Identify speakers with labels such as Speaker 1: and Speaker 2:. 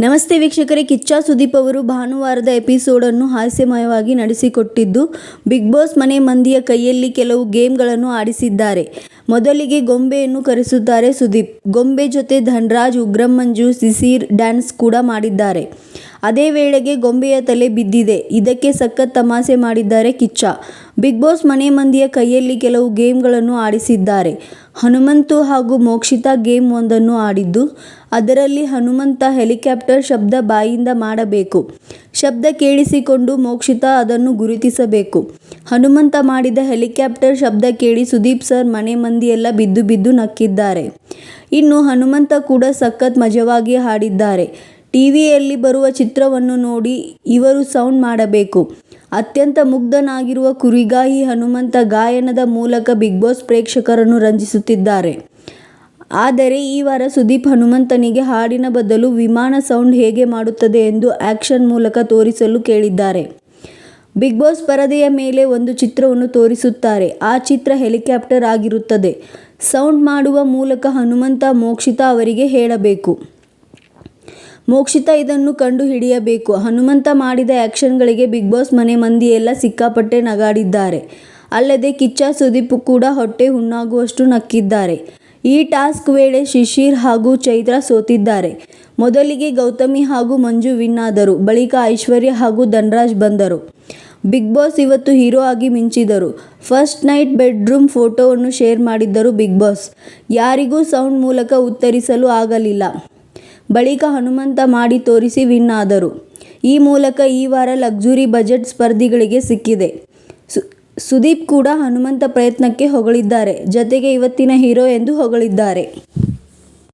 Speaker 1: ನಮಸ್ತೆ ವೀಕ್ಷಕರೇ, ಕಿಚ್ಚ ಸುದೀಪ್ ಅವರು ಭಾನುವಾರದ ಎಪಿಸೋಡನ್ನು ಹಾಸ್ಯಮಯವಾಗಿ ನಡೆಸಿಕೊಟ್ಟಿದ್ದು, ಬಿಗ್ ಬಾಸ್ ಮನೆ ಮಂದಿಯ ಕೈಯಲ್ಲಿ ಕೆಲವು ಗೇಮ್ಗಳನ್ನು ಆಡಿಸಿದ್ದಾರೆ. ಮೊದಲಿಗೆ ಗೊಂಬೆಯನ್ನು ಕರೆಸುತ್ತಾರೆ ಸುದೀಪ್. ಗೊಂಬೆ ಜೊತೆ ಧನ್ರಾಜ್, ಉಗ್ರಂ, ಮಂಜು, ಸಿಸಿರ್ ಡ್ಯಾನ್ಸ್ ಕೂಡ ಮಾಡಿದ್ದಾರೆ. ಅದೇ ವೇಳೆಗೆ ಗೊಂಬೆಯ ತಲೆ ಬಿದ್ದಿದೆ. ಇದಕ್ಕೆ ಸಖತ್ ತಮಾಷೆ ಮಾಡಿದ್ದಾರೆ ಕಿಚ್ಚ. ಬಿಗ್ ಬಾಸ್ ಮನೆ ಮಂದಿಯ ಕೈಯಲ್ಲಿ ಕೆಲವು ಗೇಮ್ಗಳನ್ನು ಆಡಿಸಿದ್ದಾರೆ. ಹನುಮಂತು ಹಾಗೂ ಮೋಕ್ಷಿತಾ ಗೇಮ್ ಒಂದನ್ನು ಆಡಿದ್ದು, ಅದರಲ್ಲಿ ಹನುಮಂತ ಹೆಲಿಕಾಪ್ಟರ್ ಶಬ್ದ ಬಾಯಿಂದ ಮಾಡಬೇಕು. ಶಬ್ದ ಕೇಳಿಸಿಕೊಂಡು ಮೋಕ್ಷಿತಾ ಅದನ್ನು ಗುರುತಿಸಬೇಕು. ಹನುಮಂತ ಮಾಡಿದ ಹೆಲಿಕಾಪ್ಟರ್ ಶಬ್ದ ಕೇಳಿ ಸುದೀಪ್ ಸರ್ ಮನೆ ಮಂದಿಯೆಲ್ಲ ಬಿದ್ದು ಬಿದ್ದು ನಕ್ಕಿದ್ದಾರೆ. ಇನ್ನು ಹನುಮಂತ ಕೂಡ ಸಖತ್ ಮಜವಾಗಿ ಹಾಡಿದ್ದಾರೆ. ಟಿವಿಯಲ್ಲಿ ಬರುವ ಚಿತ್ರವನ್ನು ನೋಡಿ ಇವರು ಸೌಂಡ್ ಮಾಡಬೇಕು. ಅತ್ಯಂತ ಮುಗ್ಧನಾಗಿರುವ ಕುರಿಗಾಹಿ ಹನುಮಂತ ಗಾಯನದ ಮೂಲಕ ಬಿಗ್ ಬಾಸ್ ಪ್ರೇಕ್ಷಕರನ್ನು ರಂಜಿಸುತ್ತಿದ್ದಾರೆ. ಆದರೆ ಈ ವಾರ ಸುದೀಪ್ ಹನುಮಂತನಿಗೆ ಹಾಡಿನ ಬದಲು ವಿಮಾನ ಸೌಂಡ್ ಹೇಗೆ ಮಾಡುತ್ತದೆ ಎಂದು ಆ್ಯಕ್ಷನ್ ಮೂಲಕ ತೋರಿಸಲು ಕೇಳಿದ್ದಾರೆ. ಬಿಗ್ ಬಾಸ್ ಪರದೆಯ ಮೇಲೆ ಒಂದು ಚಿತ್ರವನ್ನು ತೋರಿಸುತ್ತಾರೆ. ಆ ಚಿತ್ರ ಹೆಲಿಕಾಪ್ಟರ್ ಆಗಿರುತ್ತದೆ. ಸೌಂಡ್ ಮಾಡುವ ಮೂಲಕ ಹನುಮಂತ ಮೋಕ್ಷಿತಾ ಅವರಿಗೆ ಹೇಳಬೇಕು. ಮೋಕ್ಷಿತಾ ಇದನ್ನು ಕಂಡು ಹಿಡಿಯಬೇಕು ಹನುಮಂತ ಮಾಡಿದ ಆ್ಯಕ್ಷನ್ಗಳಿಗೆ ಬಿಗ್ ಬಾಸ್ ಮನೆ ಮಂದಿಯೆಲ್ಲ ಸಿಕ್ಕಾಪಟ್ಟೆ ನಗಾಡಿದ್ದಾರೆ. ಅಲ್ಲದೆ ಕಿಚ್ಚ ಸುದೀಪ್ ಕೂಡ ಹೊಟ್ಟೆ ಹುಣ್ಣಾಗುವಷ್ಟು ನಕ್ಕಿದ್ದಾರೆ. ಈ ಟಾಸ್ಕ್ ವೇಳೆ ಶಿಶಿರ್ ಹಾಗೂ ಚೈತ್ರ ಸೋತಿದ್ದಾರೆ. ಮೊದಲಿಗೆ ಗೌತಮಿ ಹಾಗೂ ಮಂಜು ವಿನ್ ಆದರು. ಬಳಿಕ ಐಶ್ವರ್ಯ ಹಾಗೂ ಧನ್ರಾಜ್ ಬಂದರು. ಬಿಗ್ ಬಾಸ್ ಇವತ್ತು ಹೀರೋ ಆಗಿ ಮಿಂಚಿದರು ಫಸ್ಟ್ ನೈಟ್ ಬೆಡ್ರೂಮ್ ಫೋಟೋವನ್ನು ಶೇರ್ ಮಾಡಿದ್ದರು ಬಿಗ್ ಬಾಸ್. ಯಾರಿಗೂ ಸೌಂಡ್ ಮೂಲಕ ಉತ್ತರಿಸಲು ಆಗಲಿಲ್ಲ. ಬಳಿಕ ಹನುಮಂತ ಮಾಡಿ ತೋರಿಸಿ ವಿನ್ ಆದರು ಈ ಮೂಲಕ ಈ ವಾರ ಲಕ್ಸುರಿ ಬಜೆಟ್ ಸ್ಪರ್ಧಿಗಳಿಗೆ ಸಿಕ್ಕಿದೆ. ಸುದೀಪ್ ಕೂಡ ಹನುಮಂತ ಪ್ರಯತ್ನಕ್ಕೆ ಹೊಗಳಿದ್ದಾರೆ. ಜತೆಗೆ ಇವತ್ತಿನ ಹೀರೋ ಎಂದು ಹೊಗಳಿದ್ದಾರೆ.